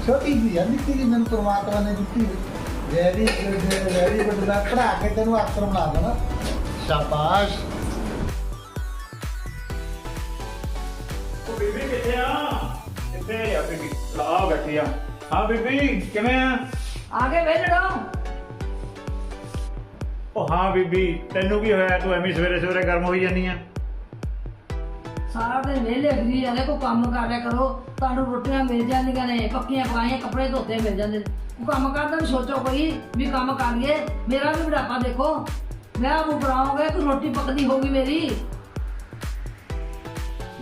ਆ ਕੇ ਛੋਟੀ ਜੀ ਆ ਨਿੱਕੀ ਜੀ ਮੈਨੂੰ ਪ੍ਰਮਾਤਮਾ ਨੇ ਦਿੱਤੀ ਵੈਰੀ ਗੁੱਡ ਵੈਰੀ ਗੁੱਡ ਦਾ ਪੜਾ ਕੇ ਤੈਨੂੰ ਅਫਸਰ ਬਣਾ ਦੇਣਾ ਸ਼ਾਬਾਸ਼। ਉਹ ਬੀਬੀ ਕਿੱਥੇ ਆ? ਕਿੱਥੇ ਆ ਬੀਬੀ ਲਾ ਬੈਠੀ ਆ। ਹਾਂ ਬੀਬੀ ਕਿਵੇਂ ਆ? ਆਗੇ ਵੇਲੜੋ ਉਹ ਹਾਂ ਬੀਬੀ ਤੈਨੂੰ ਕੀ ਹੋਇਆ? ਤੂੰ ਐਵੇਂ ਸਵੇਰੇ ਸਵੇਰੇ ਗਰਮ ਹੋਈ ਜਾਂਦੀ ਆ। ਸਾਰਾ ਦਿਨ ਵਿਹਲੇ ਫਿਰੀ ਜਾਂਦੇ ਕੋਈ ਕੰਮ ਕਰ ਲਿਆ ਕਰੋ। ਤੁਹਾਨੂੰ ਰੋਟੀਆਂ ਮਿਲ ਜਾਂਦੀਆਂ ਨੇ ਪੱਕੀਆਂ ਪਕਾਈਆਂ ਕੱਪੜੇ ਧੋਤੇ ਮਿਲ ਜਾਂਦੇ ਨੇ। ਕੋਈ ਕੰਮ ਕਰਦਾ ਵੀ ਸੋਚੋ ਕੋਈ ਵੀ ਕੰਮ ਕਰ ਲਈਏ। ਮੇਰਾ ਵੀ ਬੁਢਾਪਾ ਦੇਖੋ। ਮੈਂ ਉਹ ਬਣਾਉਂਗਾ ਕਿ ਰੋਟੀ ਪੱਕਦੀ ਹੋਊਗੀ ਮੇਰੀ।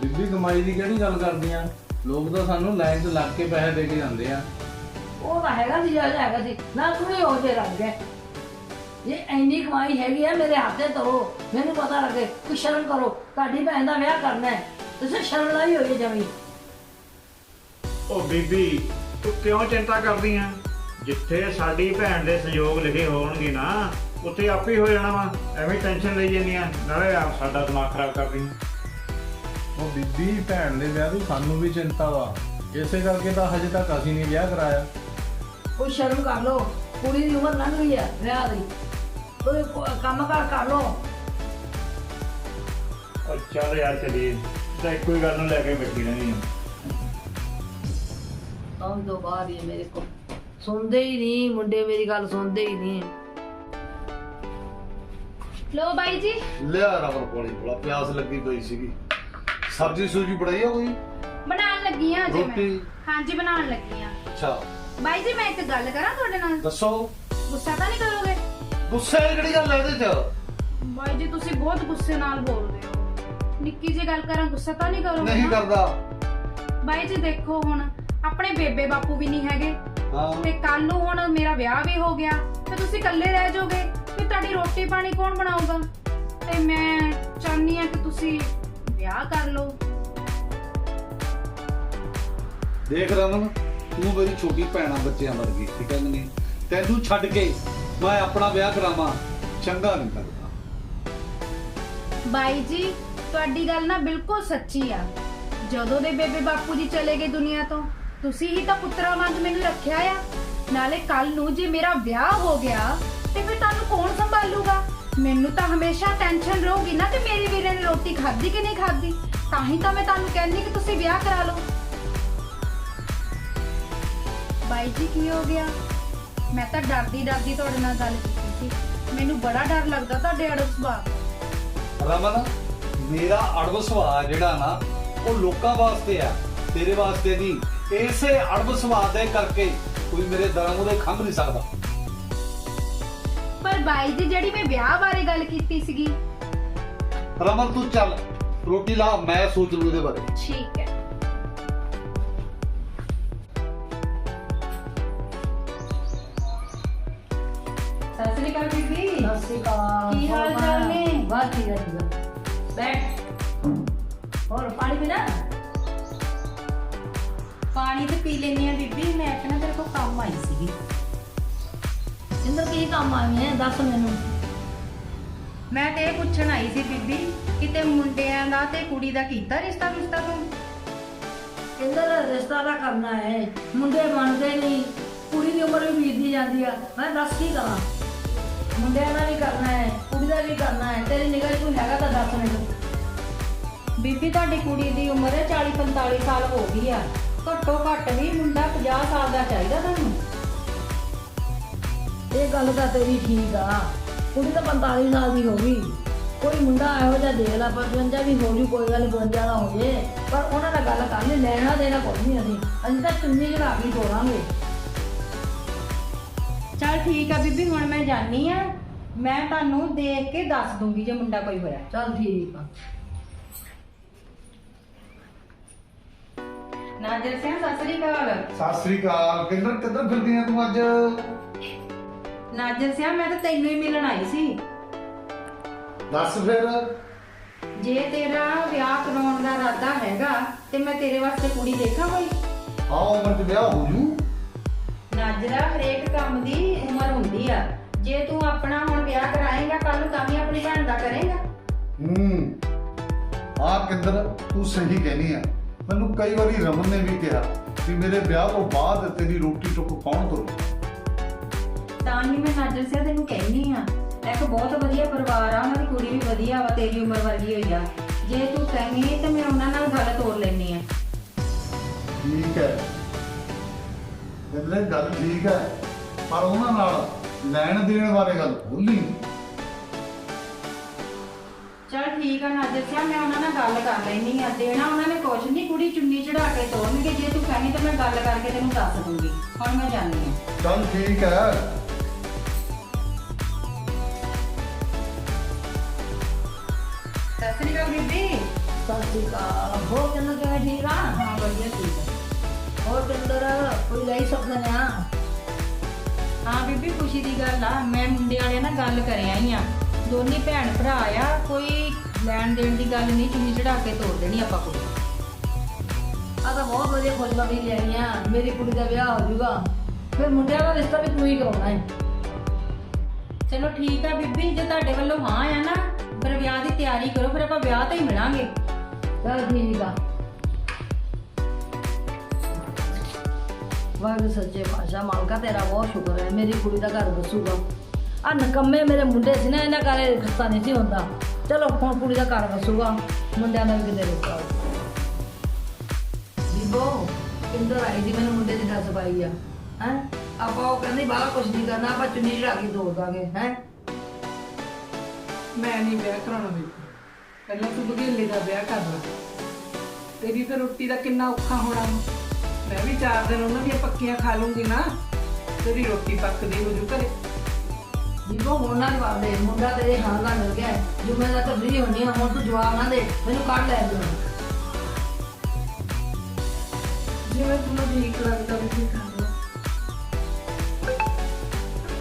ਬੀਬੀ ਕਮਾਈ ਦੀ ਕਿਹੜੀ ਗੱਲ ਕਰਦੀਆਂ ਲੋਕ ਤਾਂ ਸਾਨੂੰ ਲਾਈਨ 'ਚ ਲੱਗ ਕੇ ਪੈਸੇ ਦੇ ਕੇ ਜਾਂਦੇ ਆ। ਉਹ ਤਾਂ ਹੈਗਾ ਸੀ ਜਿਹੜਾ ਹੈਗਾ ਸੀ ਨਾ ਥੋੜੇ ਹੋ ਜੇ ਲੱਗ ਗਏ। ਇਹ ਇੰਨੀ ਕਮਾਈ ਹੈਗੀ ਆ ਮੇਰੇ ਹੱਥੇ ਧਰੋ ਮੈਨੂੰ ਪਤਾ ਲੱਗੇ ਕੋਈ ਸ਼ਰਮ ਕਰੋ। ਤੁਹਾਡੀ ਭੈਣ ਦਾ ਵਿਆਹ ਕਰਨਾ ਹੈ। ਤੁਸੀਂ ਸ਼ਰਮ ਲਾਈ ਹੋਈ ਹੈ ਜਮੀ। ਉਹ ਬੀਬੀ ਤੂੰ ਕਿਉਂ ਚਿੰਤਾ ਕਰਦੀ ਆ? ਜਿੱਥੇ ਸਾਡੀ ਭੈਣ ਦੇ ਸੰਯੋਗ ਲਿਖੇ ਹੋਣਗੇ ਨਾ ਉੱਥੇ ਆਪੇ ਹੋ ਜਾਣਾ ਵਾ। ਐਵੇਂ ਟੈਨਸ਼ਨ ਲਈ ਜਾਂਦੀ ਆ ਨਾਲੇ ਆ ਸਾਡਾ ਦਿਮਾਗ ਖਰਾਬ ਕਰਦੀ ਆ। ਉਹ ਬੀਬੀ ਭੈਣ ਦੇ ਵਿਆਹ ਦੀ ਸਾਨੂੰ ਵੀ ਚਿੰਤਾ ਵਾ। ਇਸੇ ਕਰਕੇ ਤਾਂ ਹਜੇ ਤੱਕ ਅਸੀਂ ਨਹੀਂ ਵਿਆਹ ਕਰਾਇਆ। ਕੋਈ ਸ਼ਰਮ ਕਰ ਲੋ ਕੁੜੀ ਦੀ ਉਮਰ ਲੰਘ ਗਈ ਹੈ ਵਿਆਹ ਦੀ। ਕੋਈ ਕੰਮ ਕਾਰ ਕਰ ਲੋ ਉਹ ਚੱਲ ਯਾਰ ਚਲੀਏ। ਤਾਂ ਇੱਕੋ ਹੀ ਗੱਲ ਨੂੰ ਲੈ ਕੇ ਬੈਠੀ ਰਹਿੰਦੀ ਆ। ਤਾਂ ਤੋਂ ਬਾਅਦ ਹੀ ਮੇਰੇ ਕੋ ਸੁਣਦੇ ਹੀ ਨਹੀਂ ਮੁੰਡੇ ਮੇਰੀ ਗੱਲ ਸੁਣਦੇ ਹੀ ਨਹੀਂ। ਲੋ ਬਾਈ ਜੀ। ਲਿਆ ਪਾਣੀ ਪਿਆਸ ਲੱਗੀ ਪਈ ਸੀਗੀ। ਸਬਜ਼ੀ ਸੂਜੀ ਬਣਾਈ ਆ ਕੋਈ? ਬਣਾਉਣ ਲੱਗੀ ਆ ਅਜੇ ਮੈਂ। ਰੋਟੀ? ਹਾਂਜੀ ਬਣਾਉਣ ਲੱਗੀ ਆ। ਅੱਛਾ। ਬਾਈ ਜੀ ਮੈਂ ਇੱਕ ਗੱਲ ਕਰਾਂ ਤੁਹਾਡੇ ਨਾਲ। ਦੱਸੋ। ਗੁੱਸਾ ਤਾਂ ਨਹੀਂ ਕਰੋਗੇ? ਗੁੱਸੇ ਵਾਲੀ ਕਿਹੜੀ ਗੱਲ ਹੈ ਇਹਦੇ ਚ? ਬਾਈ ਜੀ ਤੁਸੀਂ ਬਹੁਤ ਗੁੱਸੇ ਨਾਲ ਬੋਲਦੇ ਹੋ। ਨਿੱਕੀ ਜਿਹੀ ਗੱਲ ਕਰਾਂ ਗੁੱਸਾ ਤਾਂ ਨਹੀਂ ਕਰੋਗੇ ਨਹੀਂ ਨਾ? ਕਰਦਾ। ਬਾਈ ਜੀ ਦੇਖੋ ਹੁਣ ਆਪਣੇ ਬੇਬੇ ਬਾਪੂ ਵੀ ਨਹੀਂ ਹੈਗੇ। ਹਾਂ। ਤੇ ਕੱਲ ਨੂੰ ਹੁਣ ਮੇਰਾ ਵਿਆਹ ਵੀ ਹੋ ਗਿਆ। ਤੇ ਤੁਸੀਂ ਇਕੱਲੇ ਰਹਿ ਜਾਓਗੇ। ਤੇ ਤੁਹਾਡੀ ਰੋਟੀ ਪਾਣੀ ਕੌਣ ਬਣਾਊਗਾ? ਤੇ ਮੈਂ ਚਾਹਨੀ ਆ ਕਿ ਤੁਸੀਂ ਵਿਆਹ ਕਰ ਲਓ। ਦੇਖ ਰਮਨ ਤੂੰ ਮੇਰੀ ਛੋਟੀ ਭੈਣਾ ਬੱਚਿਆਂ ਵਰਗੀ ਠੀਕ ਹੈ ਨਹੀਂ? ਤੈਨੂੰ ਛੱਡ ਕੇ ਮੈਂ ਆਪਣਾ ਵਿਆਹ ਕਰਾਵਾਂ, ਚੰਗਾ ਨਹੀਂ ਲੱਗਦਾ। ਬਾਈ ਜੀ, ਤੁਹਾਡੀ ਗੱਲ ਨਾ ਬਿਲਕੁਲ ਸੱਚੀ ਆ। ਜਦੋਂ ਦੇ ਬੇਬੇ ਬਾਪੂ ਜੀ ਚਲੇ ਗਏ ਦੁਨੀਆ ਤੋਂ, ਤੁਸੀਂ ਹੀ ਤਾਂ ਪੁੱਤਰਾ ਵਾਂਗ ਮੈਨੂੰ ਰੱਖਿਆ ਆ। ਨਾਲੇ ਕੱਲ ਨੂੰ ਜੇ ਮੇਰਾ ਵਿਆਹ ਹੋ ਗਿਆ, ਤੇ ਫਿਰ ਤੁਹਾਨੂੰ ਕੌਣ ਸੰਭਾਲੂਗਾ? ਮੈਨੂੰ ਤਾਂ ਹਮੇਸ਼ਾ ਟੈਨਸ਼ਨ ਰਹੂਗੀ ਨਾ ਕਿ ਮੇਰੀ ਵੀਰੇ ਨੇ ਰੋਟੀ ਖਾਧੀ ਕਿ ਨਹੀਂ ਖਾਧੀ। ਤਾਂ ਹੀ ਤਾਂ ਮੈਂ ਤੁਹਾਨੂੰ ਕਹਿੰਦੀ ਕਿ ਤੁਸੀਂ ਵਿਆਹ ਕਰਾ ਲਓ। ਬਾਈ ਜੀ, ਕੀ ਹੋ ਗਿਆ? ਮੈਂ ਤਾਂ ਡਰਦੀ ਡਰਦੀ ਤੁਹਾਡੇ ਨਾਲ ਗੱਲ ਕੀਤੀ ਸੀ। ਮੈਨੂੰ ਬੜਾ ਡਰ ਲੱਗਦਾ ਤੁਹਾਡੇ ਅੜਬ ਸੁਭਾਅ ਰਮਨ ਮੇਰਾ ਅੜਬ ਸੁਭਾਅ ਜਿਹੜਾ ਨਾ ਉਹ ਲੋਕਾਂ ਵਾਸਤੇ ਆ ਤੇਰੇ ਵਾਸਤੇ ਨਹੀਂ। ਇਸੇ ਅੜਬ ਸੁਭਾਅ ਦੇ ਕਰਕੇ ਕੋਈ ਮੇਰੇ ਦਰਾਂ ਉਹਦੇ ਖੰਭ ਨਹੀਂ ਸਕਦਾ। ਪਰ ਬਾਈ ਜੀ ਜਿਹੜੀ ਮੈਂ ਵਿਆਹ ਬਾਰੇ ਗੱਲ ਕੀਤੀ ਸੀਗੀ। ਰਮਨ ਤੂੰ ਚੱਲ ਰੋਟੀ ਲਾ ਮੈਂ ਸੋਚ ਲੂ ਇਹਦੇ ਬਾਰੇ। ਠੀਕ ਹੈ। ਅਕਾਲ ਬੀਬੀ। ਸਤਿ ਸ਼੍ਰੀ ਅਕਾਲ। ਕੀ ਹਾਲ ਚਾਲ ਨੇ? ਬਸ ਠੀਕ ਹੈ ਠੀਕ ਹੈ। ਬੈਠ। ਹੋਰ ਪਾਣੀ ਪੀਣਾ? ਪਾਣੀ ਤੇ ਪੀ ਲੈਣੀ ਆ ਬੀਬੀ। ਮੈਂ ਕਿਹਾ ਤੇਰੇ ਕੋਲ ਕੰਮ ਆਈ ਸੀਗੀ। ਸਿੰਦਰ ਕੀ ਕੰਮ ਆਏ ਹੈ ਦੱਸ ਮੈਨੂੰ। ਮੈਂ ਤੇ ਇਹ ਪੁੱਛਣ ਆਈ ਸੀ ਬੀਬੀ ਕਿਤੇ ਮੁੰਡਿਆਂ ਦਾ ਤੇ ਕੁੜੀ ਦਾ ਕੀਤਾ ਰਿਸ਼ਤਾ ਰੁਸ਼ਤਾ ਤੂੰ ਸਿੰਦਰ ਰਿਸ਼ਤਾ ਦਾ ਕਰਨਾ ਹੈ। ਮੁੰਡੇ ਮੰਨਦੇ ਨਹੀਂ। ਕੁੜੀ ਦੀ ਉਮਰ ਵੀ ਬੀਤਦੀ ਜਾਂਦੀ ਆ। ਮੈਂ ਦੱਸ ਕੀ ਕਰਾਂ? ਮੁੰਡਿਆਂ ਦਾ ਵੀ ਕਰਨਾ ਹੈ, ਕੁੜੀ ਦਾ ਵੀ ਕਰਨਾ ਹੈ, ਤੇਰੀ ਨਿਗਾਹ 'ਚ ਕੋਈ ਹੈਗਾ ਤਾਂ ਦੱਸ ਮੈਨੂੰ। ਬੀਬੀ, ਤੁਹਾਡੀ ਕੁੜੀ ਦੀ ਉਮਰ 40 45 ਸਾਲ ਹੋ ਗਈ ਆ। ਘੱਟੋ ਘੱਟ ਵੀ ਮੁੰਡਾ 50 ਸਾਲ ਦਾ ਚਾਹੀਦਾ ਤੁਹਾਨੂੰ। ਇਹ ਗੱਲ ਤਾਂ ਤੇਰੀ ਠੀਕ ਆ। ਕੁੜੀ ਤਾਂ 45 ਸਾਲ ਦੀ ਹੋ ਗਈ। ਕੋਈ ਮੁੰਡਾ ਇਹੋ ਜਿਹਾ ਦੇਖ ਲਾ 55 ਵੀ ਹੋ ਜੂ, ਕੋਈ ਗੱਲ 52 ਦਾ ਹੋ ਜੇ। ਪਰ ਉਹਨਾਂ ਨਾਲ ਗੱਲ ਕਰ ਲਈ, ਲੈਣਾ ਦੇਣਾ ਕੋਈ ਨਹੀਂ ਅਸੀਂ। ਅਸੀਂ ਤਾਂ ਚੁੰਨੀ ਚੜਾ ਕੇ ਤੋਰਾਂਗੇ ਚਲ ਠੀਕ ਆ ਬੀਬੀ ਹੁਣ ਮੈਂ ਜਾਣੀ ਆ। ਮੈਂ ਤੁਹਾਨੂੰ ਦੇਖ ਕੇ ਦੱਸ ਦੂੰਗੀ ਜੇ ਮੁੰਡਾ ਕੋਈ ਹੋਇਆ। ਚੱਲ ਠੀਕ ਆ। ਨਾਜਰ ਸਿੰਘ ਸਤਿ ਸ੍ਰੀ ਅਕਾਲ। ਸਤਿ ਸ੍ਰੀ ਅਕਾਲ। ਕਿੰਦਰ ਕਿੱਧਰ ਫਿਰਦੀ ਆ ਤੂੰ ਅੱਜ? ਨਾਜਰ ਸਿੰਘ ਮੈਂ ਤਾਂ ਤੈਨੂੰ ਹੀ ਮਿਲਣ ਆਈ ਸੀ। ਦੱਸ ਫਿਰ। ਜੇ ਤੇਰਾ ਵਿਆਹ ਕਰਾਉਣ ਦਾ ਇਰਾਦਾ ਹੈਗਾ ਤੇ ਮੈਂ ਤੇਰੇ ਵਾਸਤੇ ਕੁੜੀ ਦੇਖਾਂ ਕੋਈ? ਹਾਂ ਉਮਰ ਚ ਵਿਆਹ ਹੋ ਜੂ। ਨਾਜਰਾ ਹਰੇਕ ਕੰਮ ਦੀ ਉਮਰ ਹੁੰਦੀ ਆ। ਜੇ ਤੂੰ ਆਪਣਾ ਹੁਣ ਵਿਆਹ ਕਰਾਏਗਾ ਕੱਲ ਨੂੰ ਤਾਂ ਵੀ ਆਪਣੀ ਭੈਣ ਦਾ ਕਰੇਗਾ। ਹੂੰ। ਆ ਕਿੰਦਰ ਤੂੰ ਸਹੀ ਕਹਿਨੀ ਆ। ਮੈਨੂੰ ਕਈ ਵਾਰੀ ਰਮਨ ਨੇ ਵੀ ਕਿਹਾ ਵੀ ਮੇਰੇ ਵਿਆਹ ਤੋਂ ਬਾਅਦ ਤੇਰੀ ਰੋਟੀ ਟੁੱਕ ਕੌਣ ਕਰੂ ਤਾਂ ਹੀ ਮੈਂ ਨਾਜਰ ਸਿਆ ਤੈਨੂੰ ਕਹਿਨੀ ਆ। ਇੱਕ ਬਹੁਤ ਵਧੀਆ ਪਰਿਵਾਰ ਆ ਉਹਨਾਂ ਦੀ ਕੁੜੀ ਵੀ ਵਧੀਆ ਵਾ ਤੇਰੀ ਉਮਰ ਵਰਗੀ ਹੋਈ ਆ। ਜੇ ਤੂੰ ਕਹੀਂ ਤੇ ਮੈਂ ਉਹਨਾਂ ਨਾਲ ਗੱਲ ਤੋਰ ਲੈਣੀ ਆ। ਠੀਕ ਹੈ। ਕਹਿੰਦੇ ਗੱਲ ਠੀਕ ਹੈ ਪਰ ਉਹਨਾਂ ਨਾਲ ਲੈਣ ਦੇਣ ਬਾਰੇ ਗੱਲ ਭੁੱਲੀ ਚਲ ਠੀਕ ਆ ਨਾਜਰ ਸਿਆ ਮੈਂ ਉਹਨਾਂ ਨਾਲ ਗੱਲ ਕਰ ਲੈਣੀ ਆ ਦੇਣਾ ਉਹਨਾਂ ਨੇ ਕੁਛ ਨਹੀਂ ਕੁੜੀ ਚੁੰਨੀ ਚੜਾ ਕੇ ਤੋਰਨਗੇ। ਜੇ ਤੂੰ ਕਹੀਂ ਤੇ ਮੈਂ ਗੱਲ ਕਰਕੇ ਤੈਨੂੰ ਦੱਸ ਦੂੰਗੀ। ਹੁਣ ਮੈਂ ਜਾਣੀ ਆ ਚੱਲ ਠੀਕ ਹੈ। ਸਤਿ ਸ੍ਰੀ ਅਕਾਲ ਬੀਬੀ। ਸਤਿ ਸ਼੍ਰੀ ਅਕਾਲ। ਹੋ ਕਿੰਨਾ ਕਿਵੇਂ ਠੀਕ ਆ? ਹਾਂ ਵਧੀਆ ਠੀਕ ਆ। ਹੋਰ ਕਿੰਦਰ? ਕੋਈ ਲਈ ਸੁਪਨੇ ਆ ਹਾਂ ਬੀਬੀ ਖੁਸ਼ੀ ਦੀ ਗੱਲ ਆ। ਮੈਂ ਮੁੰਡੇ ਵਾਲਿਆਂ ਨਾਲ ਗੱਲ ਕਰ ਆਈ ਆ। ਦੋਨੇ ਭੈਣ ਭਰਾ ਆ ਕੋਈ ਲੈਣ ਦੇਣ ਦੀ ਗੱਲ ਨਹੀਂ ਚੁੰਨੀ ਚੜਾ ਕੇ ਤੋੜ ਦੇਣੀ ਆਪਾਂ ਕੁੜੀ ਆ ਤਾਂ ਬਹੁਤ ਵਧੀਆ ਖੁਸ਼ਖਬਰੀ ਲੈਣੀ ਆ। ਮੇਰੀ ਕੁੜੀ ਦਾ ਵਿਆਹ ਹੋ ਜਾਊਗਾ। ਫਿਰ ਮੁੰਡਿਆਂ ਦਾ ਰਿਸ਼ਤਾ ਵੀ ਤੂੰ ਹੀ ਕਰਾਉਣਾ ਹੈ। ਚਲੋ ਠੀਕ ਆ ਬੀਬੀ ਜੇ ਤੁਹਾਡੇ ਵੱਲੋਂ ਹਾਂ ਆ ਨਾ ਫਿਰ ਵਿਆਹ ਦੀ ਤਿਆਰੀ ਕਰੋ ਫਿਰ ਆਪਾਂ ਵਿਆਹ ਤੇ ਹੀ ਮਿਲਾਂਗੇ। ਚਲ ਠੀਕ ਆ। ਵਾਹਿਗੁਰੂ ਸੱਚੇ ਪਾਤਸ਼ਾਹ, ਮਾਲਕਾ ਤੇਰਾ ਬਹੁਤ ਸ਼ੁਕਰ ਹੈ, ਮੇਰੀ ਕੁੜੀ ਦਾ ਘਰ ਵਸੂਗਾ। ਆ ਨਕੰਮੇ ਮੇਰੇ ਮੁੰਡੇ ਸੀ ਨਾ, ਇਹਨਾਂ ਘਰੇ ਖਸਤਾ ਨਹੀਂ ਸੀ ਹੁੰਦਾ। ਚਲੋ, ਹੁਣ ਕੁੜੀ ਦਾ ਘਰ ਵਸੂਗਾ, ਮੁੰਡਿਆਂ ਦਾ ਵੀ ਕਿਤੇ ਰੁਕਾ। ਬੀਬੋ ਕਿੰਦਰ ਆਈ ਦੀ ਮੈਨੂੰ ਮੁੰਡੇ ਦੀ ਦੱਸ ਪਾਈ ਆ। ਹੈ? ਆਪਾਂ ਉਹ ਕਹਿੰਦੀ ਬਾਹਰ ਕੁਛ ਨਹੀਂ ਕਰਨਾ, ਆਪਾਂ ਚੁੰਨੀ ਚੜਾ ਕੇ ਤੋੜ ਦਾਂਗੇ। ਹੈ? ਮੈਂ ਨਹੀਂ ਵਿਆਹ ਕਰਾਉਣਾ ਬੀਬੀ। ਪਹਿਲਾਂ ਤੂੰ ਬਗੇਲੇ ਦਾ ਵਿਆਹ ਕਰ ਲੈ। ਤੇਰੀ ਫਿਰ ਰੋਟੀ ਦਾ ਕਿੰਨਾ ਔਖਾ ਹੋਣਾ। ਮੈਂ ਵੀ ਚਾਰ ਦਿਨ ਉਹਨਾਂ ਦੀਆਂ ਪੱਕੀਆਂ ਖਾ ਲੂੰਗੀ ਨਾ ਤੇਰੀ ਰੋਟੀ ਪੱਕਦੀ ਹੋ ਜੂ ਘਰੇ। ਬੀਬੋ ਹੁਣ ਨਾ ਜਵਾਬ ਦੇ ਮੁੰਡਾ ਤੇਰੇ ਹਾਂ ਦਾ ਮਿਲ ਗਿਆ ਹੈ। ਜੁਮੇ ਦਾ ਤਾਂ ਫਰੀ ਹੋਣੀ ਆ ਹੁਣ ਤੂੰ ਜਵਾਬ ਨਾ ਦੇ ਮੈਨੂੰ ਕੱਢ ਲੈ ਤੂੰ ਜਿਵੇਂ ਤੁਹਾਨੂੰ ਠੀਕ ਲੱਗਦਾ ਵੀ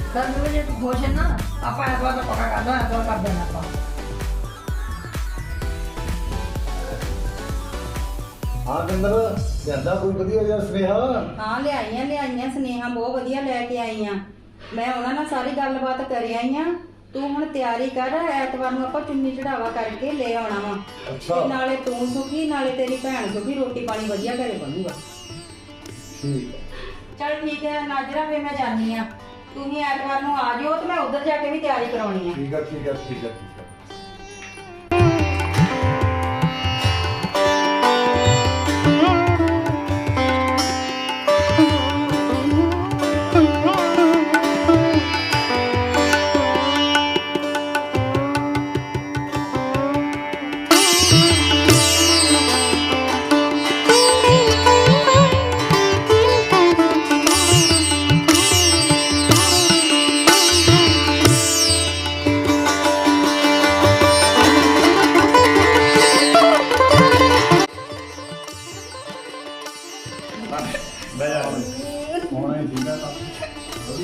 ਕਰ ਲਓ ਮੇਰੇ ਜੇ ਤੂੰ ਖੁਸ਼ ਹੈ ਨਾ? ਆਪਾਂ ਐਤਵਾਰ ਦਾ ਪਕਾ ਕਰ ਦੋ ਐਤਵਾਰ ਕਰ ਦੇਣਾ ਆਪਾਂ। ਹਾਂ ਕਿੰਦਰ ਜਾਂਦਾ ਕੋਈ ਵਧੀਆ ਜਿਹਾ ਸੁਨੇਹਾ? ਹਾਂ ਲਿਆਈਆਂ ਲਿਆਈਆਂ ਸੁਨੇਹਾ ਬਹੁਤ ਵਧੀਆ ਲੈ ਕੇ ਆਈਆਂ ਮੈਂ ਉਹਨਾਂ ਨਾਲ ਸਾਰੀ ਗੱਲਬਾਤ ਕਰ ਆਈ ਆ। ਤੂੰ ਹੁਣ ਤਿਆਰੀ ਕਰ ਐਤਵਾਰ ਨੂੰ ਆਪਾਂ ਚੁੰਨੀ ਚੜਾਵਾ ਕਰਕੇ ਲੈ ਆਉਣਾ ਵਾ। ਅੱਛਾ। ਤੇ ਨਾਲੇ ਤੂੰ ਸੁਖੀ ਨਾਲੇ ਤੇਰੀ ਭੈਣ ਸੁਖੀ ਰੋਟੀ ਪਾਣੀ ਵਧੀਆ ਘਰੇ ਬਣੂਗਾ। ਠੀਕ ਹੈ ਚਲ ਠੀਕ ਹੈ ਨਾਜਰਾ ਵੇ ਮੈਂ ਜਾਣੀ ਆ। ਤੁਸੀਂ ਐਤਵਾਰ ਨੂੰ ਆ ਜਿਓ ਤੇ ਮੈਂ ਉੱਧਰ ਜਾ ਕੇ ਵੀ ਤਿਆਰੀ ਕਰਾਉਣੀ ਆ। ਠੀਕ ਹੈ ਠੀਕ ਹੈ ਠੀਕ ਹੈ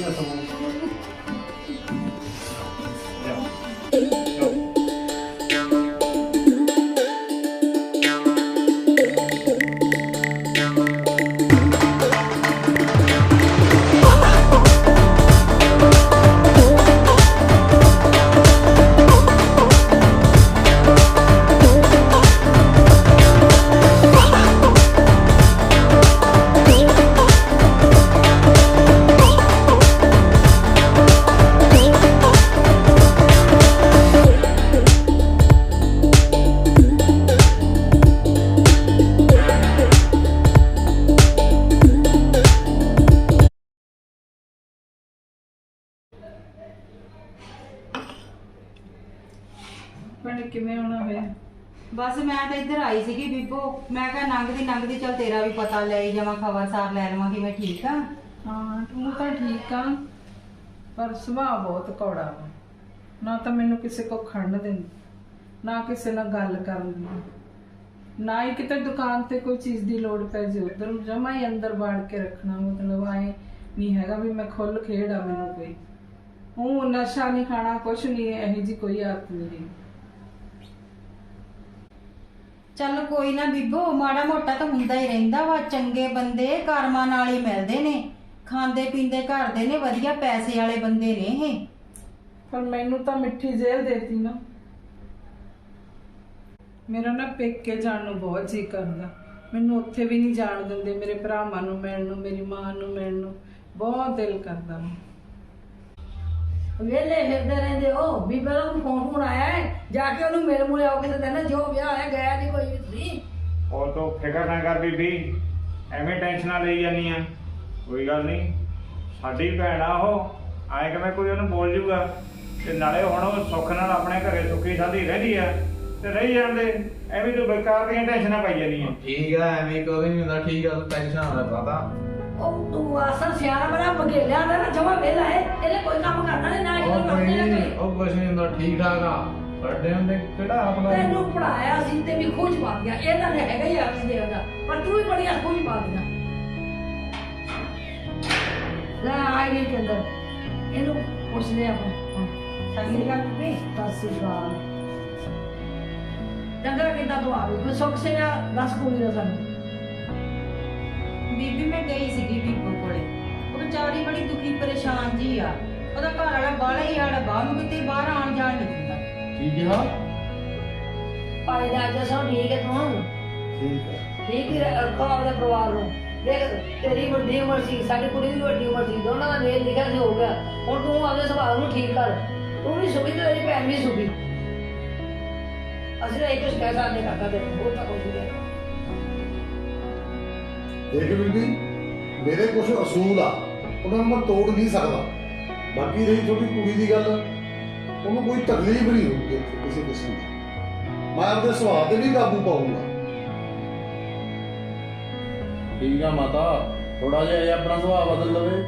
ਵਧੀਆ ਬਸ ਮੈਂ ਤਾਂ ਇੱਧਰ ਆਈ ਸੀਗੀ ਬੀਬੋ। ਮੈਂ ਕਿਹਾ ਲੰਘਦੀ ਲੰਘਦੀ ਚਲ ਤੇਰਾ ਵੀ ਪਤਾ ਲੈ ਹੀ ਜਾਵਾਂ ਖਬਰਸਾਰ ਲੈ ਲਵਾਂ ਕਿ ਮੈਂ ਠੀਕ ਆ। ਹਾਂ, ਤੂੰ ਤਾਂ ਠੀਕ ਆ, ਪਰ ਸੁਭਾਅ ਬਹੁਤ ਕੌੜਾ ਵਾ। ਨਾ ਤਾਂ ਮੈਨੂੰ ਕਿਸੇ ਕੋ ਖੜਨ ਦਿੰਦੀ, ਨਾ ਕਿਸੇ ਨਾਲ ਗੱਲ ਕਰਨ ਦੀ ਨਾ ਹੀ ਕਿਤੇ ਦੁਕਾਨ ਤੇ ਕੋਈ ਚੀਜ਼ ਦੀ ਲੋੜ ਪੈ ਜੇ, ਉਧਰ ਨੂੰ ਜਮਾ ਹੀ ਅੰਦਰ ਬਾੜ ਕੇ ਰੱਖਣਾ ਮਤਲਬ ਆਏ ਨਹੀਂ ਹੈਗਾ ਵੀ ਮੈਂ ਖੁੱਲ ਖੇੜਾ ਮੈਨੂੰ ਕੋਈ। ਉਹ ਨਸ਼ਾ ਨਹੀਂ ਖਾਣਾ, ਕੁਛ ਨਹੀਂ, ਇਹੋ ਜੀ ਕੋਈ ਆਦਤ ਨਹੀਂ ਚੱਲ ਕੋਈ ਨਾ ਬੀਬੋ, ਮਾੜਾ ਮੋਟਾ ਤਾਂ ਹੁੰਦਾ ਹੀ ਰਹਿੰਦਾ ਵਾ, ਚੰਗੇ ਬੰਦੇ ਕਰਮਾਂ ਨਾਲ ਹੀ ਮਿਲਦੇ ਨੇ। ਖਾਂਦੇ ਪੀਂਦੇ ਘਰ ਦੇ ਨੇ, ਵਧੀਆ ਪੈਸੇ ਵਾਲੇ ਬੰਦੇ ਨੇ ਇਹ। ਪਰ ਮੈਨੂੰ ਤਾਂ ਮਿੱਠੀ ਜੇਲ੍ਹ ਦੇਤੀ ਨਾ। ਮੇਰਾ ਨਾ ਪੇਕੇ ਜਾਣ ਨੂੰ ਬਹੁਤ ਜੀ ਕਰਦਾ। ਮੈਨੂੰ ਉੱਥੇ ਵੀ ਨਹੀਂ ਜਾਣ ਦਿੰਦੇ, ਮੇਰੇ ਭਰਾਵਾਂ ਨੂੰ ਮਿਲਣ ਨੂੰ, ਮੇਰੀ ਮਾਂ ਨੂੰ ਮਿਲਣ ਨੂੰ। ਬਹੁਤ ਦਿਲ ਕਰਦਾ ਵਾ। ਵੇਲੇ ਫਿਰਦੇ ਰਹਿੰਦੇ ਹੋ ਵੀ ਪਹਿਲਾਂ ਨੂੰ ਫੋਨ ਫੋਨ ਆਇਆ ਹੈ ਜਾ ਕੇ ਉਹਨੂੰ ਮਿਲ ਮੁਲੇ ਆਓ ਕਿਤੇ ਨਾ ਜੋ ਵਿਆਹ ਹੋਇਆ ਗਿਆ ਨਹੀਂ ਕੋਈ ਵੀ ਤੁਸੀਂ। ਉਹ ਤੋਂ ਫਿਕਰ ਨਾ ਕਰ ਬੀਬੀ ਐਵੇਂ ਟੈਨਸ਼ਨਾਂ ਲਈ ਜਾਂਦੀ ਆ। ਕੋਈ ਗੱਲ ਨਹੀਂ ਸਾਡੀ ਭੈਣ ਆ ਉਹ ਆਏ ਕਿ ਮੈਂ ਕੋਈ ਉਹਨੂੰ ਬੋਲ ਜੂਗਾ? ਤੇ ਨਾਲੇ ਹੁਣ ਉਹ ਸੁੱਖ ਨਾਲ ਆਪਣੇ ਘਰੇ ਸੁੱਖੀ ਸਾਦੀ ਰਹਿੰਦੀ ਆ ਤੇ ਰਹੀ ਜਾਂਦੇ ਐਵੇਂ ਤੂੰ ਬੇਕਾਰ ਦੀਆਂ ਟੈਨਸ਼ਨਾਂ ਪਾਈ ਜਾਂਦੀਆਂ ਠੀਕ ਆ ਐਵੇਂ ਕੋਈ ਨਹੀਂ ਹੁੰਦਾ ਠੀਕ ਆ ਟੈਨਸ਼ਨ ਨਾ ਪਤਾ ਉਹ ਤੂੰ ਆਸਾ ਸਿਆਣਾ ਬਣਾ ਬਗੇਲਿਆ ਦਾ ਨਾ ਜਮਾ ਵੇਲਾ ਹੈ ਇਹਨੇ ਕੋਈ ਕੰਮ ਕਰਨਾ ਨਹੀਂ ਨਾ ਉਹ ਇਹਨੂੰ ਕੋਈ ਕਰਦੇ ਨਾ ਨਹੀਂ ਕੋਈ। ਉਹ ਕੁਛ ਨਹੀਂ ਹੁੰਦਾ ਠੀਕ ਠਾਕ ਆ। ਸਾਡੇ ਹੁੰਦੇ ਕਿਹੜਾ ਆਪਣਾ ਤੈਨੂੰ ਪੜਾਇਆ ਸੀ ਤੇ ਵੀ ਖੁਸ਼ ਪਾ ਗਿਆ। ਇਹਦਾ ਤਾਂ ਹੈਗਾ ਹੀ ਆਪਸ ਦੇ ਉਹਦਾ ਪਰ ਤੂੰ ਵੀ ਬੜੀਆਂ ਖੁਸ਼ ਪਾ ਦਿਆ ਲੈ ਆਈ ਗਈ ਕੇ ਅੰਦਰ ਇਹਨੂੰ ਪੁੱਛਦੇ ਆਪਾਂ। ਸਤਿ ਸ੍ਰੀ ਅਕਾਲ ਬੀਬੀ ਸਤਿ ਸ੍ਰੀ ਅਕਾਲ। ਚੰਗਾ ਕਿੱਦਾਂ ਤੂੰ ਆ ਗਈ। ਮੈਂ ਸੁੱਖ ਸੇ ਦਸ ਕੁੜੀ ਦਾ ਸਾਨੂੰ। ਬੀਬੀ ਮੈਂ ਗਈ ਸੀਗੀ ਬੀਬੋ ਕੋਲੇ। ਉਹ ਵਿਚਾਰੀ ਬੜੀ ਦੁਖੀ ਪਰੇਸ਼ਾਨ ਜੀ ਆ। ਉਹਦਾ ਘਰ ਵਾਲਾ ਬਾਹਲਾ ਹੀ ਆੜਾ ਬਾਹਰ ਨੂੰ ਕਿਤੇ ਬਾਹਰ ਆਣ ਜਾਣ ਨਹੀਂ ਦਿੰਦਾ। ਕੀ ਕਿਹਾ? ਭਾਈ ਦਾ ਅੱਜ ਸਭ ਠੀਕ ਹੈ ਤੂੰ? ਠੀਕ ਹੈ। ਠੀਕ ਹੀ ਰੱਖੋ ਆਪਣੇ ਪਰਿਵਾਰ ਨੂੰ। ਦੇਖ ਤੇਰੀ ਵੱਡੀ ਉਮਰ ਸੀ ਸਾਡੀ ਕੁੜੀ ਦੀ ਵੱਡੀ ਉਮਰ ਸੀ ਦੋਨਾਂ ਦਾ ਮੇਲ ਲਿਖਿਆ ਸੀ ਹੋ ਗਿਆ। ਹੁਣ ਤੂੰ ਆਪਣੇ ਸੁਭਾਅ ਨੂੰ ਠੀਕ ਕਰ। ਤੂੰ ਵੀ ਸੁਖੀ ਤੇ ਤੇਰੀ ਭੈਣ ਵੀ ਸੁਖੀ। ਅਸੀਂ ਤਾਂ ਇਹ ਕੁਝ ਕਹਿ ਸਕਦੇ ਕਾਕਾ ਤੇ ਤਾਂ ਕੁਝ ਨਹੀਂ। ਦੇਖ ਬੀਬੀ ਮੇਰੇ ਕੁਝ ਅਸੂਲ ਆ ਉਹਨਾਂ ਨੂੰ ਮੈਂ ਤੋੜ ਨਹੀਂ ਸਕਦਾ। ਬਾਕੀ ਰਹੀ ਛੋਟੀ ਕੁੜੀ ਦੀ ਗੱਲ ਉਹਨੂੰ ਕੋਈ ਤਕਲੀਫ ਨਹੀਂ ਹੋਊਗੀ ਕਿਸੇ ਕਿਸਮ ਦੀ। ਮੈਂ ਆਪਣੇ ਸੁਭਾਅ ਤੇ ਵੀ ਕਾਬੂ ਪਾਉਂਗਾ ਠੀਕ ਆ ਮਾਤਾ ਥੋੜਾ ਜਿਹਾ ਇਹ ਆਪਣਾ ਸੁਭਾਅ ਬਦਲ ਲਵੇ।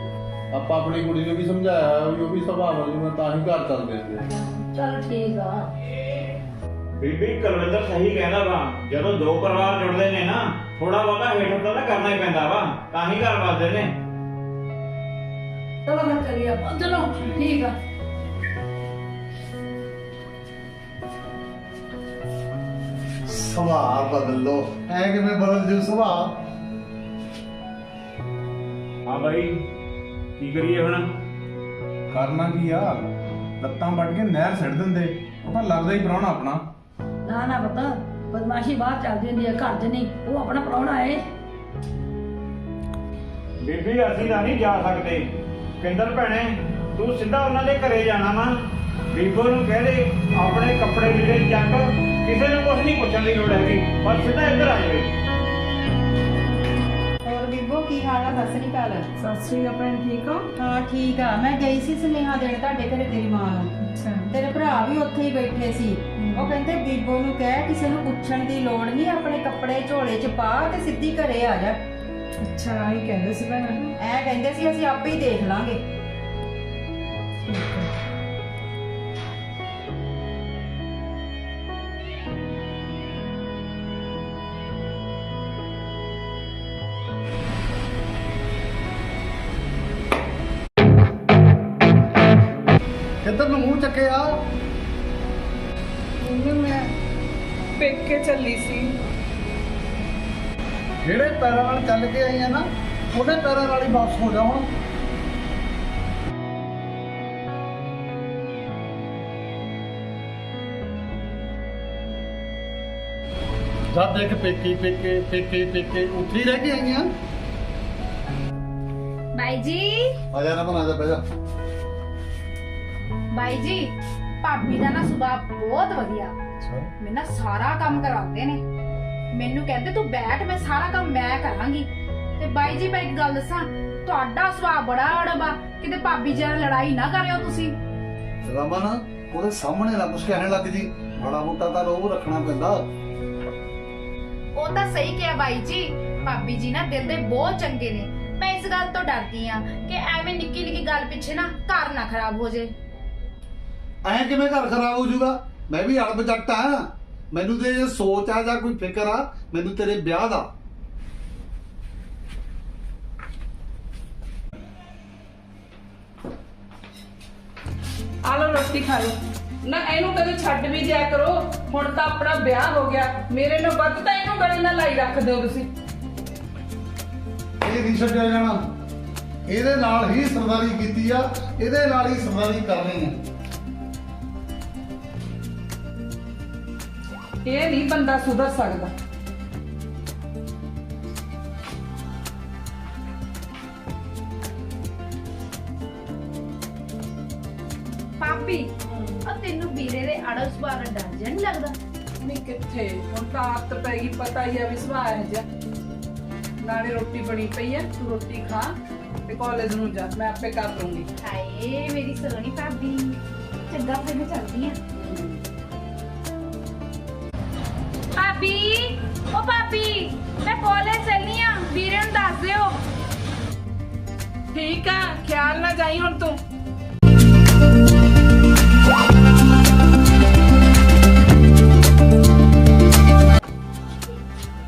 ਆਪਾਂ ਆਪਣੀ ਕੁੜੀ ਨੂੰ ਵੀ ਸਮਝਾਇਆ ਵੀ ਉਹ ਵੀ ਸੁਭਾਅ ਬਦਲੂਗਾ ਤਾਂ ਹੀ ਘਰ ਚੱਲਦੇ ਹੁੰਦੇ ਚੱਲ ਠੀਕ ਆ। ਬੀਬੀ ਕੁਲਵਿੰਦਰ ਸਹੀ ਕਹਿੰਦਾ ਵਾ ਜਦੋਂ ਦੋ ਪਰਿਵਾਰ ਜੁੜਦੇ ਨੇ ਨਾ ਥੋੜਾ ਬਹੁਤਾ ਹੇਠ ਤਾਂ ਕਰਨਾ ਹੀ ਪੈਂਦਾ ਵਾ ਤਾਂ ਹੀ ਘਰ ਵੱਸਦੇ ਨੇ। ਚਲੋ ਫਿਰ ਚੱਲੀਏ ਆਪਾਂ ਚਲੋ ਠੀਕ ਆ। ਸੁਭਾਅ ਬਦਲ ਲੋ ਐ ਕਿਵੇਂ ਬਦਲ ਜੂ ਸੁਭਾਅ? ਹਾਂ ਬਾਈ ਕੀ ਕਰੀਏ ਹੁਣ? ਕਰਨਾ ਕੀ ਆ? ਲੱਤਾਂ ਵੱਢ ਕੇ ਨਹਿਰ ਛੱਡ ਦਿੰਦੇ। ਉਹ ਤਾਂ ਲੱਗਦਾ ਹੀ ਪ੍ਰਾਹੁਣਾ ਆਪਣਾ। ਨਾ ਨਾ ਪਤਾ। ਬਦਮਾਸ਼ੀ ਬਾਹਰ ਚੱਲਦੀ ਹੁੰਦੀ ਹੈ ਘਰ 'ਚ ਨਹੀਂ। ਉਹ ਆਪਣਾ ਪ੍ਰਾਹੁਣਾ ਹੈ ਬੀਬੀ, ਅਸੀਂ ਤਾਂ ਨਹੀਂ ਜਾ ਸਕਦੇ। ਕਿੰਦਰ ਭੈਣੇ, ਤੂੰ ਸਿੱਧਾ ਉਹਨਾਂ ਦੇ ਘਰੇ ਜਾਣਾ ਵਾ। ਬੀਬੋ ਨੂੰ ਕਹਿ ਦੇ, ਆਪਣੇ ਕੱਪੜੇ ਜਿਹੜੇ ਚੱਕ, ਕਿਸੇ ਨੂੰ ਕੁਝ ਨਹੀਂ ਪੁੱਛਣ ਦੀ ਲੋੜ ਹੈਗੀ। ਬਸ ਸਿੱਧਾ ਇੱਧਰ ਆ ਜਾਵੇ। ਕੀ ਹਾਲ ਆ? ਸਤਿ ਸ੍ਰੀ ਅਕਾਲ। ਸਤਿ ਸ੍ਰੀ ਅਕਾਲ ਭੈਣ ਠੀਕ ਹੋ? ਹਾਂ ਠੀਕ ਆ। ਮੈਂ ਗਈ ਸੀ ਸੁਨੇਹਾ ਦੇਣ ਤੁਹਾਡੇ ਘਰੇ ਤੇਰੀ ਮਾਂ ਨੂੰ। ਅੱਛਾ। ਤੇਰੇ ਭਰਾ ਵੀ ਉੱਥੇ ਹੀ ਬੈਠੇ ਸੀ। ਉਹ ਕਹਿੰਦੇ ਬੀਬੋ ਨੂੰ ਕਹਿ ਕਿਸੇ ਨੂੰ ਪੁੱਛਣ ਦੀ ਲੋੜ ਨਹੀਂ ਆਪਣੇ ਕੱਪੜੇ ਝੋਲੇ 'ਚ ਪਾ ਤੇ ਸਿੱਧੀ ਘਰੇ ਆ ਜਾ। ਅੱਛਾ ਆਈ ਕਹਿੰਦੇ ਸੀ ਭੈਣ। ਐ ਕਹਿੰਦੇ ਸੀ ਅਸੀਂ ਆਪੇ ਹੀ ਦੇਖ ਲਾਂਗੇ। ਉਹਨੇ ਮੈਂ ਪੇਕੇ ਚੱਲੀ ਸੀ। ਜਿਹੜੇ ਪੈਰਾਂ ਨਾਲ ਚੱਲ ਕੇ ਆਈ ਆ ਨਾ ਉਹਦੇ ਪੈਰਾਂ ਨਾਲ ਹੀ ਵਾਪਸ ਹੋ ਜਾ ਹੁਣ। ਜਦ ਦੇਖ ਪੇਕੇ ਪੇਕੇ ਪੇਕੇ ਪੇਕੇ ਉੱਥੇ ਹੀ ਰਹਿ ਕੇ ਆਈਆਂ ਬਾਈ ਜੀ। ਆ ਜਾ ਨਾ ਬਣਾ ਜਾ ਬਹਿ ਜਾ। ਬਾਈ ਜੀ ਭਾਬੀ ਦਾ ਨਾ ਸੁਭਾਅ ਬਹੁਤ ਵਧੀਆ। ਮੈਨੂੰ ਨਾ ਸਾਰਾ ਕੰਮ ਕਰਾਉਂਦੇ ਨੇ। ਮੈਨੂੰ ਕਹਿੰਦੇ ਤੂੰ ਬੈਠ ਮੈਂ ਸਾਰਾ ਕੰਮ ਮੈਂ ਕਰਾਂਗੀ। ਤੇ ਬਾਈ ਜੀ ਮੈਂ ਇੱਕ ਗੱਲ ਦੱਸਾਂ ਤੁਹਾਡਾ ਸੁਭਾਅ ਬੜਾ ਅੜਬਾ। ਕਿਤੇ ਭਾਬੀ ਜੀ ਨਾਲ ਲੜਾਈ ਨਾ ਕਰਿਓ ਤੁਸੀਂ। ਰਮਨ ਉਹਦੇ ਸਾਹਮਣੇ ਨਾ ਕੁਛ ਕਹਿਣ ਲੱਗ ਜੀ। ਬੜਾ ਮੋਟਾ ਤਾਂ ਉਹ ਰੱਖਣਾ ਪੈਂਦਾ। ਉਹ ਤਾਂ ਸਹੀ ਕਿਹਾ ਬਾਈ ਜੀ। ਭਾਬੀ ਜੀ ਨਾ ਦਿਲ ਦੇ ਬਹੁਤ ਚੰਗੇ ਨੇ। ਮੈਂ ਇਸ ਗੱਲ ਤੋਂ ਡਰਦੀ ਆ ਕਿ ਐਵੇਂ ਨਿੱਕੀ ਨਿੱਕੀ ਗੱਲ ਪਿੱਛੇ ਨਾ ਘਰ ਨਾ ਖਰਾਬ ਹੋ ਜੇ। ਐਂ ਕਿਵੇਂ ਘਰ ਖਰਾਬ ਹੋ ਜਾਊਗਾ? ਮੈਂ ਵੀ ਅੜਬ ਜੱਟ ਆ। ਮੈਨੂੰ ਤੇ ਇਹ ਸੋਚ ਆ ਜਾਂ ਕੋਈ ਫਿਕਰ ਆ ਮੈਨੂੰ ਤੇਰੇ ਵਿਆਹ ਦਾ। ਆ ਲਓ ਰੋਟੀ ਖਾ ਲਓ ਨਾ ਇਹਨੂੰ ਕਦੇ ਛੱਡ ਵੀ ਜਾਇਆ ਕਰੋ। ਹੁਣ ਤਾਂ ਆਪਣਾ ਵਿਆਹ ਹੋ ਗਿਆ। ਮੇਰੇ ਨਾਲ ਵੱਧ ਤਾਂ ਇਹਨੂੰ ਗਲੇ ਨਾਲ ਲਾਈ ਰੱਖਦੇ ਹੋ ਤੁਸੀਂ। ਇਹ ਨਹੀਂ ਛੱਡਿਆ ਜਾਣਾ। ਇਹਦੇ ਨਾਲ ਹੀ ਸਰਦਾਰੀ ਕੀਤੀ ਆ। ਇਹਦੇ ਨਾਲ ਹੀ ਸਰਦਾਰੀ ਕਰਨੀ ਆ। ਇਹ ਨਹੀਂ ਬੰਦਾ ਸੁਧਰ ਸਕਦਾ। ਪਾਪੀ ਆ ਤੈਨੂੰ ਵੀਰੇ ਦੇ ਅੜਸ ਬਾਰੇ ਡਰ ਜਿਹਾ ਨਹੀਂ ਲੱਗਦਾ? ਨਹੀਂ ਕਿੱਥੇ? ਹੁਣ ਤਾਂ ਆਦਤ ਪੈ ਗਈ ਪਤਾ ਹੀ ਆ ਵੀ ਸੁਭਾਅ ਹੈ ਜਾ ਨਾਲੇ ਰੋਟੀ ਬਣੀ ਪਈ ਆ ਤੂੰ ਰੋਟੀ ਖਾ ਤੇ ਕਾਲਜ ਨੂੰ ਜਾ ਮੈਂ ਆਪੇ ਕਰ ਦੂੰਗੀ ਹਾਏ ਮੇਰੀ ਸੋਹਣੀ ਭਾਬੀ ਚੰਗਾ ਫਿਰ ਚੱਲਦੀ ਆ। ਭਾਬੀ ਓ ਭਾਬੀ ਮੈਂ ਕਾਲਜ ਚੱਲਨੀ ਆ ਵੀਰੇ ਨੂੰ ਦੱਸ ਦਿਓ ਠੀਕ ਆ ਖਿਆਲ ਨਾ ਜਾਈ ਹੁਣ ਤੂੰ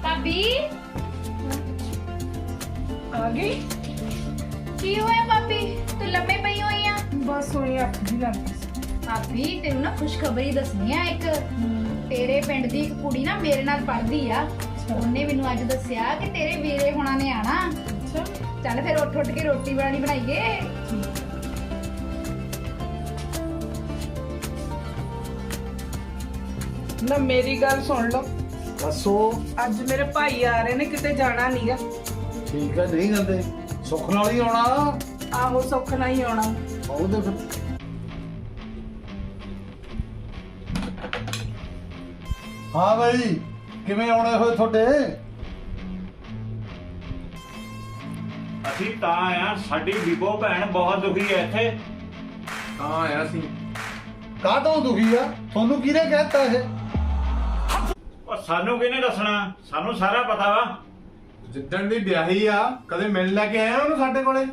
ਭਾਬੀ ਆ ਗਈ ਕੀ ਹੋਇਆ ਭਾਬੀ ਤੂੰ ਲੰਮੇ ਪਈ ਹੋਈ ਆ ਬਸ ਹੋਈ ਅੱਖ ਜੀ ਲੱਗੀ ਸੀ ਭਾਬੀ ਤੈਨੂੰ ਨਾ ਖੁਸ਼ਖਬਰੀ ਦੱਸਣੀ ਆ ਇੱਕ ਤੇਰੇ ਪਿੰਡ ਦੀ ਇੱਕ ਕੁੜੀ ਨਾ ਮੇਰੇ ਨਾਲ ਪੜ੍ਹਦੀ ਆ। ਉਹਨੇ ਮੈਨੂੰ ਅੱਜ ਦੱਸਿਆ ਕਿ ਤੇਰੇ ਵੀਰੇ ਹੋਣਾ ਨੇ ਆਣਾ। ਅੱਛਾ। ਚੱਲ ਫਿਰ ਉੱਠ ਉੱਠ ਕੇ ਰੋਟੀ ਬਣਾਣੀ ਬਣਾਈਏ। ਨਾ ਮੇਰੀ ਗੱਲ ਸੁਣ ਲਓ। ਦੱਸੋ। ਅੱਜ ਮੇਰੇ ਭਾਈ ਆ ਰਹੇ ਨੇ ਕਿਤੇ ਜਾਣਾ ਨਹੀਂਗਾ ਠੀਕ ਹੈ ਨਹੀਂ ਜਾਂਦੇ। ਸੁੱਖ ਨਾਲ ਹੀ ਆਉਣਾ। ਆਹੋ ਸੁੱਖ ਨਾਲ ਹੀ ਆਉਣਾ। ਉਹਦੇ ਫਿਰ। ਹਾਂ ਬਾਈ ਕਿਵੇਂ ਆਉਣੇ ਹੋਏ ਤੁਹਾਡੇ? ਅਸੀਂ ਤਾਂ ਆਇਆ ਸਾਡੀ ਬੀਬੋ ਭੈਣ ਬਹੁਤ ਦੁਖੀ ਹੈ ਇੱਥੇ। ਹਾਂ ਆਇਆ ਸੀ ਕਾਹਤੋਂ ਦੁਖੀ ਆ? ਤੁਹਾਨੂੰ ਕਿਹਨੇ ਕਹਿਤਾ ਇਹ? ਉਹ ਸਾਨੂੰ ਕਿਹਨੇ ਦੱਸਣਾ? ਸਾਨੂੰ ਸਾਰਾ ਪਤਾ ਵਾ। ਜਿੱਦਣ ਦੀ ਵਿਆਹੀ ਆ ਕਦੇ ਮਿਲਣ ਲੈ ਕੇ ਆਇਆ ਉਹਨੂੰ ਸਾਡੇ ਕੋਲੇ?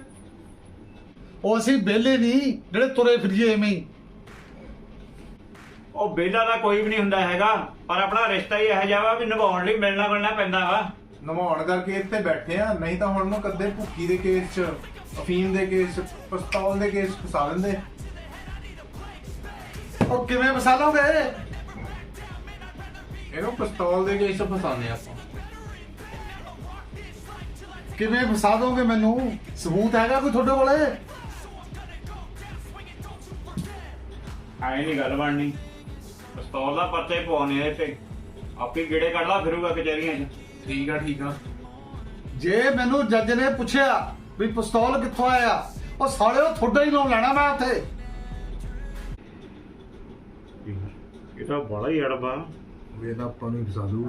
ਉਹ ਅਸੀਂ ਵਿਹਲੇ ਨਹੀਂ ਜਿਹੜੇ ਤੁਰੇ ਫਿਰੀਏ ਐਵੇਂ ਹੀ। ਉਹ ਬੇਲਾ ਦਾ ਕੋਈ ਵੀ ਨਹੀਂ ਹੁੰਦਾ ਹੈਗਾ ਪਰ ਆਪਣਾ ਰਿਸ਼ਤਾ ਹੀ ਇਹੋ ਜਿਹਾ ਵਾ ਵੀ ਨਿਭਾਉਣ ਲਈ ਮਿਲਣਾ ਮਿਲਣਾ ਪੈਂਦਾ ਵਾ। ਨਮਾਉਣ ਕਰਕੇ ਇੱਥੇ ਬੈਠੇ ਆ ਨਹੀਂ ਤਾਂ ਹੁਣ ਨੂੰ ਕਦੇ ਭੁੱਕੀ ਦੇ ਕੇਸ 'ਚ ਅਫੀਮ ਦੇ ਕੇਸ 'ਚ ਪਿਸਤੌਲ ਦੇ ਕੇਸ 'ਚ ਫਸਾ ਦਿੰਦੇ। ਉਹ ਕਿਵੇਂ ਵਸਾ ਲਓਗੇ? ਇਹਨੂੰ ਪਿਸਤੌਲ ਦੇ ਕੇਸ 'ਚ ਫਸਾਉਂਦੇ ਆਪਾਂ। ਕਿਵੇਂ ਫਸਾ ਦੋਗੇ ਮੈਨੂੰ? ਸਬੂਤ ਹੈਗਾ ਕੋਈ ਤੁਹਾਡੇ ਕੋਲੇ? ਐ ਨਹੀਂ ਗੱਲ ਬਣਨੀ। ਪਿਸਤੌਲ ਦਾ ਪਰਚੇ ਪਵਾਉਣੇ ਆ ਤੇ ਆਪੇ ਗੇੜੇ ਕੱਢਦਾ ਫਿਰੂਗਾ ਕਚਹਿਰੀਆਂ 'ਚ। ਠੀਕ ਆ ਠੀਕ ਆ। ਜੇ ਮੈਨੂੰ ਜੱਜ ਨੇ ਪੁੱਛਿਆ ਵੀ ਪਿਸਤੌਲ ਕਿੱਥੋਂ ਆਇਆ ਉਹ ਸਾਲਿਓ ਤੁਹਾਡਾ ਹੀ ਨਾਮ ਲੈਣਾ ਮੈਂ ਉੱਥੇ। ਇਹ ਤਾਂ ਬੜਾ ਹੀ ਅੜਬਾ। ਵੇ ਤਾਂ ਆਪਾਂ ਨੂੰ ਫਸਾ ਦੂ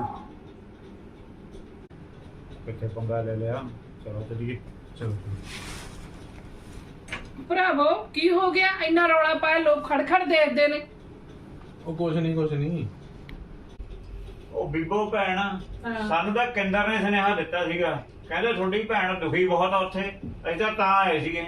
ਕਿੱਥੇ ਪੰਗਾ ਲੈ ਲਿਆ। ਚਲੋ ਚੱਲੀਏ। ਚਲੋ। ਭਰਾਵੋ ਕੀ ਹੋ ਗਿਆ? ਇੰਨਾ ਰੌਲਾ ਪਾਇਆ ਲੋਕ ਖੜਖੜ ਦੇਖਦੇ ਨੇ। ਉਹ ਕੁਛ ਨਹੀਂ ਕੁਛ ਨਹੀਂ ਉਹ ਬੀਬੋ ਭੈਣ ਹਾਂ। ਸਾਨੂੰ ਤਾਂ ਕਿੰਦਰ ਨੇ ਸੁਨੇਹਾ ਦਿੱਤਾ ਸੀਗਾ। ਕਹਿੰਦੇ ਤੁਹਾਡੀ ਭੈਣ ਦੁਖੀ ਬਹੁਤ ਆ ਉੱਥੇ। ਅਸੀਂ ਤਾਂ ਤਾਂ ਆਏ ਸੀਗੇ।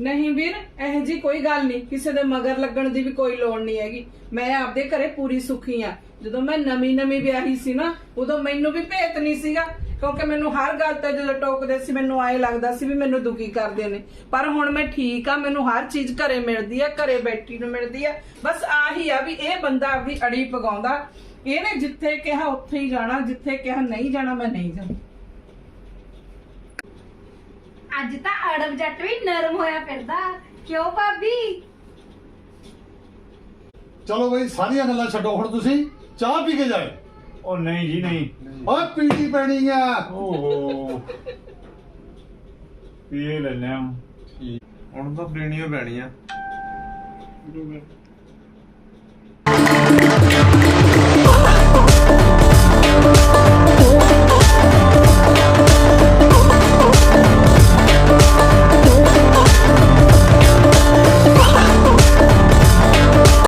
ਨਹੀਂ ਵੀਰ ਇਹ ਜੀ ਕੋਈ ਗੱਲ ਨਹੀਂ ਕਿਸੇ ਦੇ ਮਗਰ ਲੱਗਣ ਦੀ ਵੀ ਕੋਈ ਲੋੜ ਨਹੀਂ ਹੈਗੀ। ਮੈਂ ਆਪਦੇ ਘਰੇ ਪੂਰੀ ਸੁਖੀ ਆ। ਜਦੋਂ ਮੈਂ ਨਵੀਂ ਨਵੀਂ ਵਿਆਹੀ ਸੀ ਨਾ ਉਦੋਂ ਮੈਨੂੰ ਵੀ ਭੇਤ ਨਹੀਂ ਸੀਗਾ ਕਿਉਂਕਿ ਮੈਨੂੰ ਹਰ ਗੱਲ ਤੇ ਜਦੋਂ ਟੋਕਦੇ ਸੀ ਮੈਨੂੰ ਆਏ ਲੱਗਦਾ ਸੀ ਵੀ ਮੈਨੂੰ ਦੁਖੀ ਕਰਦੇ ਨੇ। ਪਰ ਹੁਣ ਮੈਂ ਠੀਕ ਆ ਮੈਨੂੰ ਹਰ ਚੀਜ਼ ਘਰੇ ਮਿਲਦੀ ਆ ਘਰੇ ਬੈਠੀ ਨੂੰ ਮਿਲਦੀ ਆ। ਬਸ ਆਹੀ ਆ ਵੀ ਇਹ ਬੰਦਾ ਆਪਦੀ ਅੜੀ ਪਗਾਉਂਦਾ ਇਹਨੇ ਜਿੱਥੇ ਕਿਹਾ ਉੱਥੇ ਹੀ ਜਾਣਾ ਜਿੱਥੇ ਕਿਹਾ ਨਹੀਂ ਜਾਣਾ ਮੈਂ ਨਹੀਂ ਜਾਣਾ। ਅੱਜ ਤਾਂ ਅੜਬ ਜੱਟ ਵੀ ਨਰਮ ਹੋਇਆ ਫਿਰਦਾ। ਕਿਉਂ ਭਾਬੀ? ਚਲੋ ਬਈ ਸਾਰੀਆਂ ਗੱਲਾਂ ਛੱਡੋ ਹੁਣ ਤੁਸੀਂ। ਚਾਹ ਪੀ ਕੇ ਜਾਏ ਉਹ ਨਹੀਂ ਜੀ ਨਹੀਂ। ਓਏ ਪੀਣੀ ਪੈਣੀ ਆ। ਓਹੋ। ਪੀ ਆ ਹੁਣ ਤਾਂ ਪੀਣੀ ਓ ਪੈਣੀ ਆ